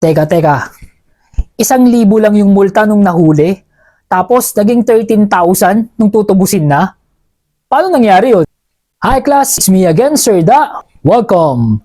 Teka, teka. Isang libo lang yung multa nung nahuli, tapos naging 13,000 nung tutubusin na? Paano nangyari yun? Hi class, it's me again, Sir Da. Welcome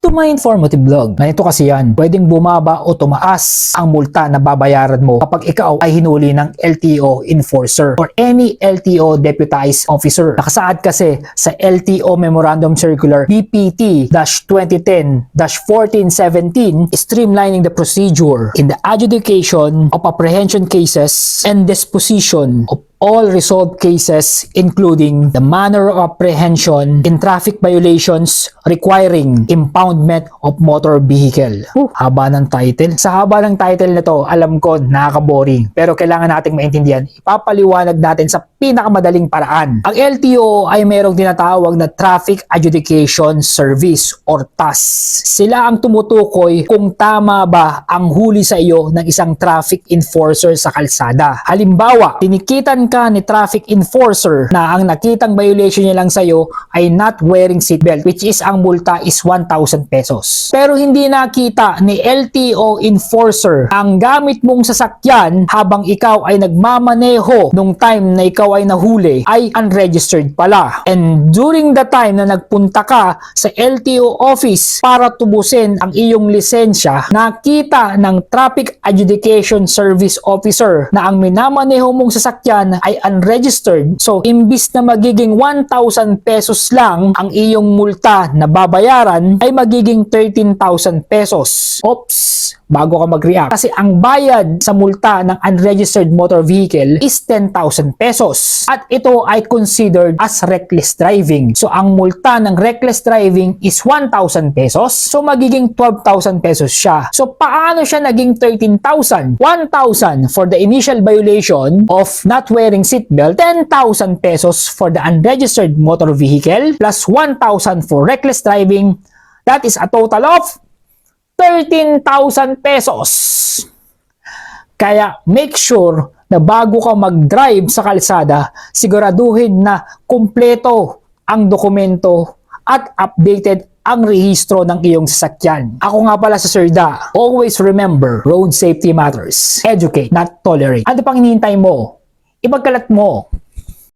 to my informative vlog. Ganito kasi yan, pwedeng bumaba o tumaas ang multa na babayaran mo kapag ikaw ay hinuli ng LTO enforcer or any LTO deputized officer. Nakasaad kasi sa LTO Memorandum Circular BPT-2010-1417 streamlining the procedure in the adjudication of apprehension cases and disposition of all resolved cases including the manner of apprehension in traffic violations requiring impoundment of motor vehicle. Uh, haba ng title. Sa haba ng title na to, alam ko nakaka-boring pero kailangan nating maintindihan. Ipapaliwanag natin sa pinakamadaling paraan. Ang LTO ay mayroong tinatawag na Traffic Adjudication Service or TAS. Sila ang tumutukoy kung tama ba ang huli sa iyo ng isang traffic enforcer sa kalsada. Halimbawa, tinikitan ka ni traffic enforcer na ang nakitang violation niya lang sa'yo ay not wearing seatbelt which is ang multa is 1,000 pesos. Pero hindi nakita ni LTO enforcer ang gamit mong sasakyan habang ikaw ay nagmamaneho nung time na ikaw ay nahuli ay unregistered pala. And during the time na nagpunta ka sa LTO office para tubusin ang iyong lisensya, nakita ng Traffic Adjudication Service Officer na ang minamaneho mong sasakyan ay unregistered. So, imbis na magiging 1,000 pesos lang ang iyong multa na babayaran ay magiging 13,000 pesos. Oops! Bago ka mag-react. Kasi ang bayad sa multa ng unregistered motor vehicle is 10,000 pesos. At ito ay considered as reckless driving. So, ang multa ng reckless driving is 1,000 pesos. So, magiging 12,000 pesos siya. So, paano siya naging 13,000? 1,000 for the initial violation of not wearing seatbelt, 10,000 pesos for the unregistered motor vehicle, plus 1,000 for reckless driving. That is a total of 13,000 pesos. Kaya make sure na bago ka mag-drive sa kalsada, siguraduhin na kumpleto ang dokumento at updated ang rehistro ng iyong sasakyan. Ako nga pala sa Sir Da. Always remember, road safety matters. Educate, not tolerate. Ano pang hinihintay mo? Ipagkalat mo